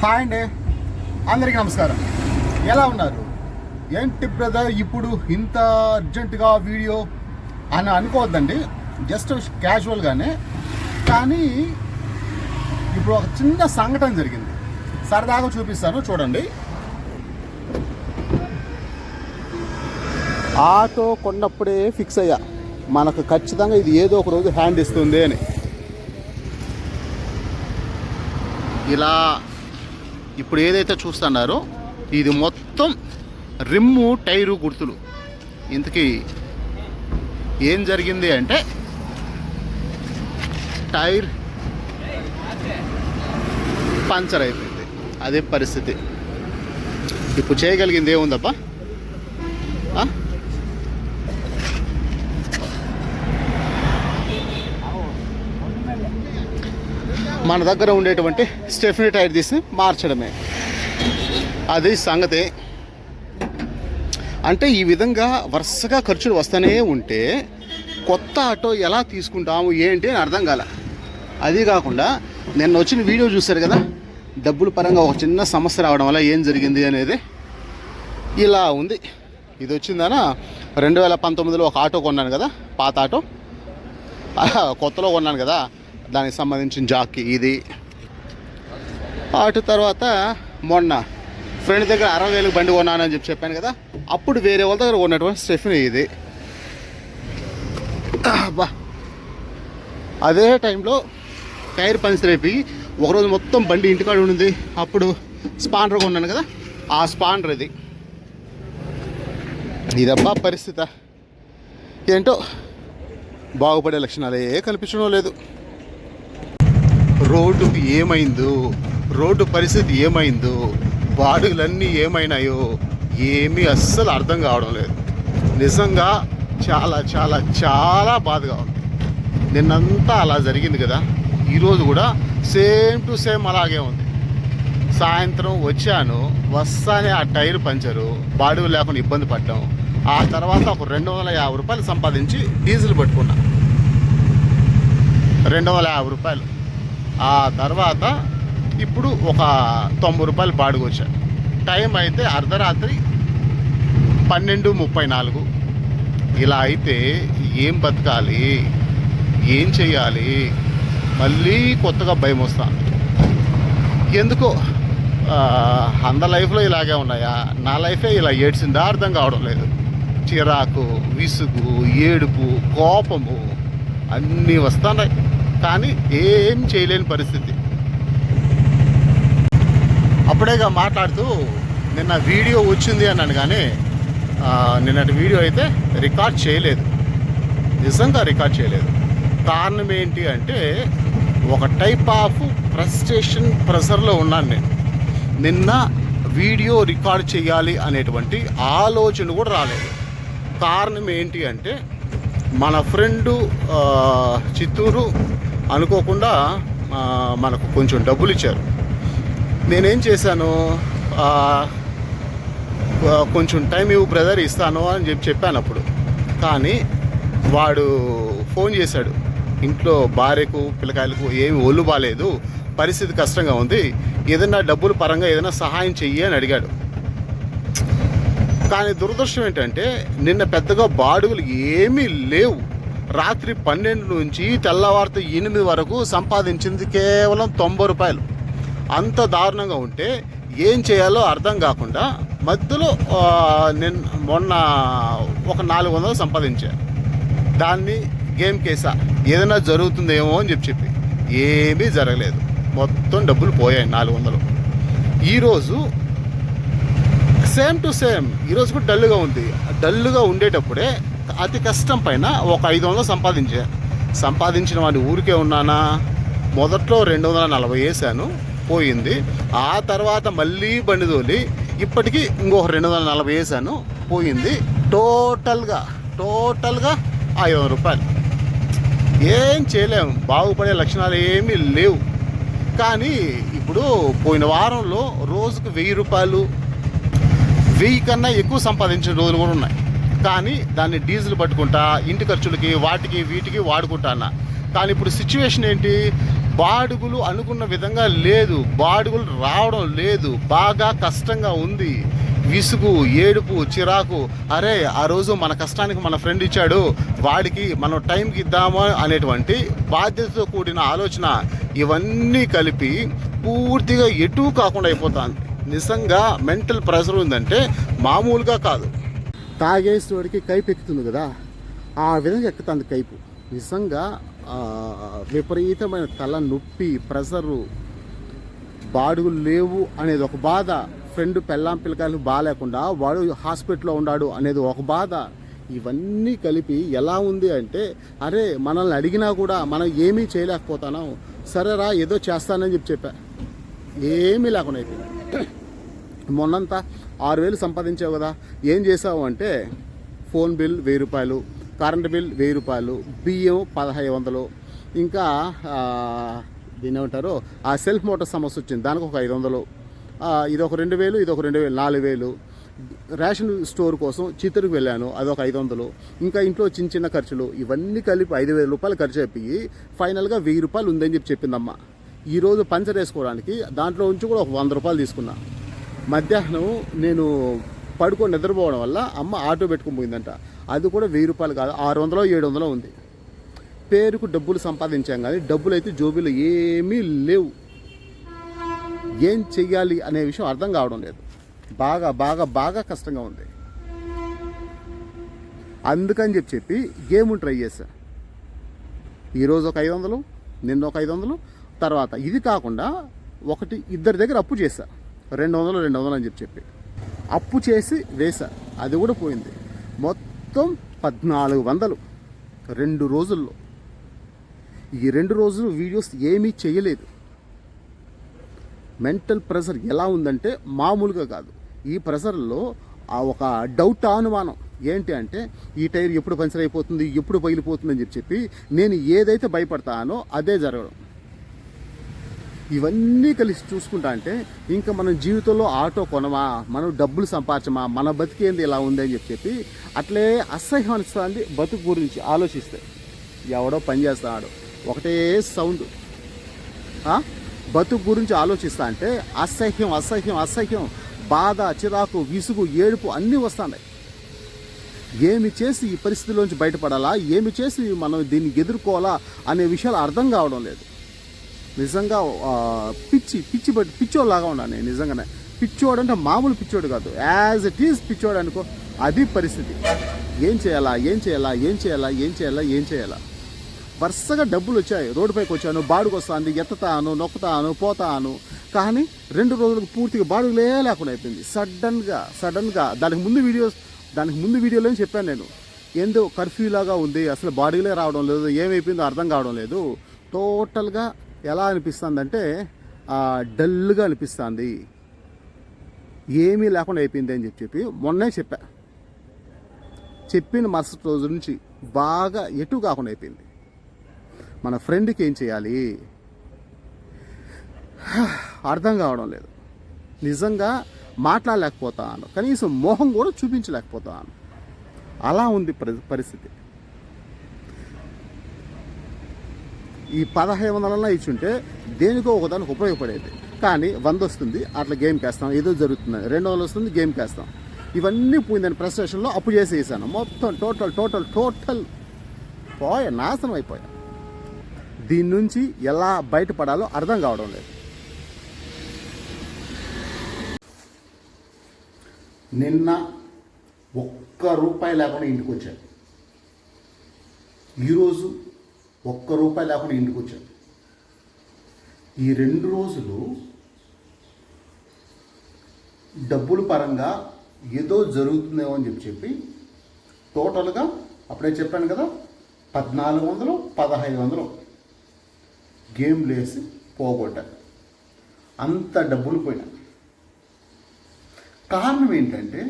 Hi అండి. అందరికీ నమస్కారం. ఎలా ఉన్నారు? ఏంటి బ్రదర్ ఇప్పుడు ఇంత అర్జెంటుగా వీడియో అని అనుకోవద్దండి. జస్ట్ క్యాజువల్గానే. కానీ ఇప్పుడు ఒక చిన్న సంఘటన జరిగింది. సరదాగా చూపిస్తాను చూడండి. ఆటో కొన్నప్పుడే ఫిక్స్ అయ్యా. మనకు ఖచ్చితంగా ఇది ఏదో ఒక రోజు హ్యాండ్ ఇస్తుంది అని. ఇలా ఇప్పుడు ఏదైతే చూస్తున్నారో ఇది మొత్తం రిమ్ము టైరు గుర్తులు. ఇంతకీ ఏం జరిగింది అంటే టైర్ పంచర్ అయిపోయింది. అదే పరిస్థితి. ఇప్పుడు చేయగలిగింది ఏముందప్పా మన దగ్గర ఉండేటువంటి స్టెఫినీ టైర్ తీసి మార్చడమే. అది సంగతి. అంటే ఈ విధంగా వరుసగా ఖర్చులు వస్తూనే ఉంటే కొత్త ఆటో ఎలా తీసుకుంటాము ఏంటి అని అర్థం కాల. అది కాకుండా నిన్న వచ్చిన వీడియో చూశారు కదా డబ్బుల పరంగా ఒక చిన్న సమస్య రావడం వల్ల ఏం జరిగింది అనేది ఇలా ఉంది. ఇది వచ్చిందనా? రెండు వేల పంతొమ్మిదిలో ఒక ఆటో కొన్నాను కదా పాత ఆటో. కొత్తలో కొన్నాను కదా దానికి సంబంధించిన జాకీ ఇది. అటు తర్వాత మొన్న ఫ్రెండ్ దగ్గర అరవై వేలకు బండి కొన్నానని చెప్పి చెప్పాను కదా అప్పుడు వేరే వాళ్ళ దగ్గర కొన్నటువంటి స్టెఫిన్ ఇది. బా అదే టైంలో టైర్ పంచర్ అయిపోయి ఒకరోజు మొత్తం బండి ఇంటికాడ ఉండింది. అప్పుడు స్పాండర్ కొన్నాను కదా ఆ స్పాండర్ ఇది. ఇదబ్బా పరిస్థితి. ఏంటో బాగుపడే లక్షణాలే కనిపించడం లేదు. రోడ్డుకి ఏమైందో రోడ్డు పరిస్థితి ఏమైందో బాడుగులన్నీ ఏమైనాయో ఏమీ అస్సలు అర్థం కావడం లేదు. నిజంగా చాలా చాలా చాలా బాధగా ఉంది. నిన్నంతా అలా జరిగింది కదా? ఈరోజు కూడా సేమ్ టు సేమ్ అలాగే ఉంది. సాయంత్రం వచ్చాను వస్తానే ఆ టైర్ పంచరు బాడుగు లేకుండా ఇబ్బంది పడ్డాం. ఆ తర్వాత ఒక రెండు వందల యాభై రూపాయలు సంపాదించి డీజిల్ పెట్టుకున్నా. రెండు వందల యాభై రూపాయలు. ఆ తర్వాత ఇప్పుడు ఒక తొంభై రూపాయలు బాడుగు టైం అయితే అర్ధరాత్రి పన్నెండు ముప్పై నాలుగు. ఇలా అయితే ఏం బతకాలి? ఏం చేయాలి మళ్ళీ కొత్తగా భయం వస్తాను ఎందుకో? అంద అందరి లైఫ్లో ఇలాగే ఉన్నాయా? నా లైఫే ఇలా ఏడ్చిందా? అర్థం కావడం లేదు. చిరాకు విసుగు ఏడుపు కోపము అన్నీ వస్తున్నాయి. కానీ ఏం చేయలేని పరిస్థితి. అప్పుడేగా మాట్లాడుతూ నిన్న వీడియో వచ్చింది అన్నాను కానీ నిన్నటి వీడియో అయితే రికార్డ్ చేయలేదు. నిజంగా రికార్డ్ చేయలేదు. కారణం ఏంటి అంటే ఒక టైప్ ఆఫ్ ఫ్రస్ట్రేషన్ ప్రెషర్లో ఉన్నాను నేను. నిన్న వీడియో రికార్డ్ చేయాలి అనేటువంటి ఆలోచన కూడా రాలేదు. కారణం ఏంటి అంటే మన ఫ్రెండు చిత్తూరు అనుకోకుండా మనకు కొంచెం డబ్బులు ఇచ్చారు నేనేం చేశాను కొంచెం టైం ఇవ్వు బ్రదర్ ఇస్తాను అని చెప్పి చెప్పాను అప్పుడు. కానీ వాడు ఫోన్ చేశాడు. ఇంట్లో భార్యకు పిల్లకాయలకు ఏమి ఒళ్ళు బాగాలేదు పరిస్థితి కష్టంగా ఉంది ఏదైనా డబ్బుల పరంగా ఏదైనా సహాయం చెయ్యి అని అడిగాడు. కానీ దురదృష్టం ఏంటంటే నిన్న పెద్దగా బాడుగులు ఏమీ లేవు. రాత్రి పన్నెండు నుంచి తెల్లవారితో ఎనిమిది వరకు సంపాదించింది కేవలం తొంభై రూపాయలు. అంత దారుణంగా ఉంటే ఏం చేయాలో అర్థం కాకుండా మధ్యలో ఆ, నిన్న మొన్న ఒక నాలుగు వందలు సంపాదించాను దాన్ని గేమ్ కేసా. ఏదైనా జరుగుతుందేమో అని చెప్పి చెప్పి. ఏమీ జరగలేదు. మొత్తం డబ్బులు పోయాయి నాలుగు వందలు. ఈరోజు సేమ్ టు సేమ్ ఈరోజు కూడా డల్గా ఉంది. డల్గా ఉండేటప్పుడే అతి కష్టం పైన ఒక ఐదు వందలు సంపాదించా. సంపాదించిన వాడిని ఊరికే ఉన్నానా? మొదట్లో రెండు వందల నలభై వేసాను పోయింది. ఆ తర్వాత మళ్ళీ బండి తోలి ఇప్పటికీ ఇంకొక రెండు వందల నలభై వేసాను పోయింది. టోటల్గా టోటల్గా ఐదు వందల రూపాయలు. ఏం చేయలేము బాగుపడే లక్షణాలు ఏమీ లేవు. కానీ ఇప్పుడు పోయిన వారంలో రోజుకు వెయ్యి రూపాయలు వెయ్యి కన్నా ఎక్కువ సంపాదించిన రోజులు కూడా ఉన్నాయి. కానీ దాన్ని డీజిల్ పట్టుకుంటా ఇంటి ఖర్చులకి వాటికి వీటికి వాడుకుంటా అన్న. కానీ ఇప్పుడు సిచ్యువేషన్ ఏంటి? బాడుగులు అనుకున్న విధంగా లేదు. బాడుగులు రావడం లేదు. బాగా కష్టంగా ఉంది. విసుగు ఏడుపు చిరాకు. అరే ఆ రోజు మన కష్టానికి మన ఫ్రెండ్ ఇచ్చాడు. వాడికి మనం టైంకి ఇద్దామా అనేటువంటి బాధ్యతతో కూడిన ఆలోచన ఇవన్నీ కలిపి పూర్తిగా ఎటు కాకుండా అయిపోతుంది. నిజంగా మెంటల్ ప్రెషర్ ఉందంటే మామూలుగా కాదు. తాగేసేవాడికి కైపు ఎక్కుతుంది కదా ఆ విధంగా ఎక్కుతుంది కైపు. నిజంగా విపరీతమైన తల నొప్పి ప్రెషరు బాడుగులు లేవు అనేది ఒక బాధ. ఫ్రెండ్ పెళ్ళాం పిల్లకాయలు బాగాలేకుండా వాడు హాస్పిటల్లో ఉన్నాడు అనేది ఒక బాధ. ఇవన్నీ కలిపి ఎలా ఉంది అంటే అరే మనల్ని అడిగినా కూడా మనం ఏమీ చేయలేకపోతాను సరేరా ఏదో చేస్తానని చెప్పి చెప్పా. ఏమీ లేకుండా అయిపోయింది. మొన్నంతా ఆరు వేలు సంపాదించావు కదా. ఏం చేసావు అంటే ఫోన్ బిల్ వెయ్యి రూపాయలు కరెంటు బిల్ వెయ్యి రూపాయలు బియ్యం పదహైదు వందలు. ఇంకా ఆ, దీని ఏమంటారు ఆ సెల్ఫ్ మోటార్ సమస్య వచ్చింది. దానికి ఒక ఐదు వందలు. ఇది ఒక రెండు వేలు ఇది ఒక రెండు వేలు నాలుగు వేలు. రేషన్ స్టోర్ కోసం చిత్తూరుకు వెళ్ళాను. అదొక ఐదు వందలు. ఇంకా ఇంట్లో చిన్న చిన్న ఖర్చులు. ఇవన్నీ కలిపి ఐదు వేల రూపాయలు ఖర్చు అయిపోయి ఫైనల్గా వెయ్యి రూపాయలు ఉందని చెప్పి చెప్పిందమ్మ. ఈరోజు పంచర్ వేసుకోవడానికి దాంట్లో నుంచి కూడా ఒక వంద రూపాయలు తీసుకున్నా. మధ్యాహ్నం నేను పడుకొని నిద్రపోవడం వల్ల అమ్మ ఆటో పెట్టుకుని పోయిందంట. అది కూడా వెయ్యి రూపాయలు కాదు ఆరు వందలో ఏడు వందలో ఉంది. పేరుకు డబ్బులు సంపాదించాం కానీ డబ్బులు అయితే జోబీలో ఏమీ లేవు. ఏం చెయ్యాలి అనే విషయం అర్థం కావడం లేదు. బాగా బాగా బాగా కష్టంగా ఉంది. అందుకని చెప్పి చెప్పి గేమ్ ట్రై చేశా. ఈరోజు ఒక ఐదు వందలు నిన్న ఒక ఐదు వందలు తర్వాత ఇది కాకుండా ఒకటి ఇద్దరి దగ్గర అప్పు చేశా. రెండు వందలు రెండు వందలు అని చెప్పి చెప్పి. అప్పు చేసి వేశా అది కూడా పోయింది. మొత్తం పద్నాలుగు వందలు రెండు రోజుల్లో. ఈ రెండు రోజులు వీడియోస్ ఏమీ చేయలేదు. మెంటల్ ప్రెషర్ ఎలా ఉందంటే మామూలుగా కాదు. ఈ ప్రెషర్లో ఆ ఒక డౌట్ అనుమానం ఏంటి అంటే ఈ టైర్ ఎప్పుడు పంచర్ అయిపోతుంది ఎప్పుడు పగిలిపోతుంది అని చెప్పి చెప్పి నేను ఏదైతే భయపడతానో అదే జరగడం. ఇవన్నీ కలిసి చూసుకుంటా అంటే ఇంకా మన జీవితంలో ఆటో కొనమా మనం డబ్బులు సంపాదించమా మన బతికేంది ఇలా ఉంది అని చెప్పి చెప్పి అట్లే అసహ్యం అనిస్తుంది బతుకు గురించి ఆలోచిస్తే. ఎవడో పని చేస్తాడు. ఒకటే సౌండ్. బతుకు గురించి ఆలోచిస్తా అంటే అసహ్యం అసహ్యం అసహ్యం బాధ చిరాకు విసుగు ఏడుపు అన్నీ వస్తున్నాయి. ఏమి చేసి ఈ పరిస్థితిలోంచి బయటపడాలా ఏమి చేసి మనం దీన్ని ఎదుర్కోవాలా అనే విషయాలు అర్థం కావడం లేదు. నిజంగా పిచ్చి పిచ్చి బట్టి పిచ్చోలాగా ఉన్నాను నేను నిజంగానే. పిచ్చోడు అంటే మామూలు పిచ్చోడు కాదు. యాజ్ ఇట్ ఈజ్ పిచ్చోడు అనుకో అది పరిస్థితి. ఏం చేయాలా ఏం చేయాలా ఏం చేయాలా ఏం చేయాలా ఏం చేయాలా? వరుసగా డబ్బులు వచ్చాయి. రోడ్డుపైకి వచ్చాను బాడుగు వస్తాను ఎత్తుతాను నొక్కుతాను పోతాను. కానీ రెండు రోజులకు పూర్తిగా బాడుగులే లేకుండా అయిపోయింది. సడన్గా సడన్గా దానికి ముందు వీడియోస్ దానికి ముందు వీడియోలో చెప్పాను నేను? ఏందో కర్ఫ్యూలాగా ఉంది. అసలు బాడీలే రావడం లేదు. ఏమైపోయిందో అర్థం కావడం లేదు. టోటల్గా ఎలా అనిపిస్తుంది అంటే డల్గా అనిపిస్తుంది. ఏమీ లేకుండా అయిపోయింది అని చెప్పి చెప్పి మొన్నే చెప్పా. చెప్పిన మరుసటి రోజు నుంచి బాగా ఎటు కాకుండా అయిపోయింది. మన ఫ్రెండ్కి ఏం చేయాలి? అర్థం కావడం లేదు. నిజంగా మాట్లాడలేకపోతాను. కనీసం మోహం కూడా చూపించలేకపోతాను. అలా ఉంది పరి- పరిస్థితి. ఈ పదహైదు వందలన్నా ఇచ్చుంటే దేనికో ఒకదానికి ఉపయోగపడేది. కానీ వంద వస్తుంది అట్లా గేమ్కి వేస్తాం ఏదో జరుగుతుంది. రెండు వందలు వస్తుంది గేమ్కి వేస్తాం ఇవన్నీ పోయిందని ప్రెస్టేషన్లో అప్పు చేసేసాను. మొత్తం టోటల్ టోటల్ టోటల్ పోయా నాశనం అయిపోయా. దీని నుంచి ఎలా బయటపడాలో అర్థం కావడం లేదు. నిన్న ఒక్క రూపాయి లేకుండా ఇంటికి వచ్చాను ఈరోజు ఒక్క రూపాయి లేకుండా ఇంటికి వచ్చాను ఈ రెండు రోజులు డబ్బుల పరంగా ఏదో జరుగుతుందేమో అని చెప్పి చెప్పి టోటల్గా అప్పుడే చెప్పాను కదా పద్నాలుగు వందలు పదహైదు వందలు. గేమ్లు వేసి పోగొట్టాను అంత డబ్బులు పోయినా. కారణం ఏంటంటే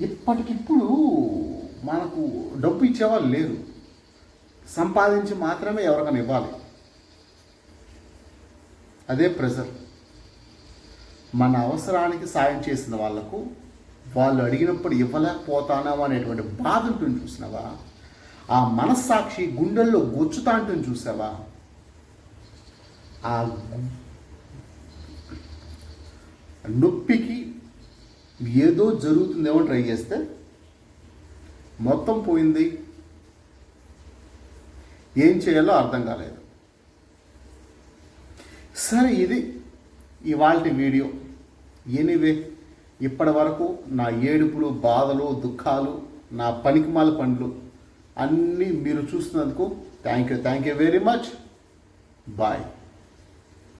ఇప్పటికిప్పుడు మనకు డబ్బు ఇచ్చేవాళ్ళు లేరు. సంపాదించి మాత్రమే ఎవరికైనా ఇవ్వాలి. అదే ప్రెజర్. మన అవసరానికి సాయం చేసిన వాళ్ళకు వాళ్ళు అడిగినప్పుడు ఇవ్వలేకపోతానావా అనేటువంటి బాధ ఉంటుంది చూసినావా? ఆ మనస్సాక్షి గుండెల్లో గొచ్చుతా ఉంటుంది చూసావా? ఆ నొప్పికి ఏదో జరుగుతుందేమో ట్రై చేస్తే మొత్తం పోయింది ఏం చేయాలో అర్థం కాలేదు. సరే ఇది ఇవాళ వీడియో. ఎనీవే ఇప్పటి వరకు నా ఏడుపులు బాధలు దుఃఖాలు నా పనికిమాల పనులు అన్నీ మీరు చూసినందుకు thank you thank you very much. Bye.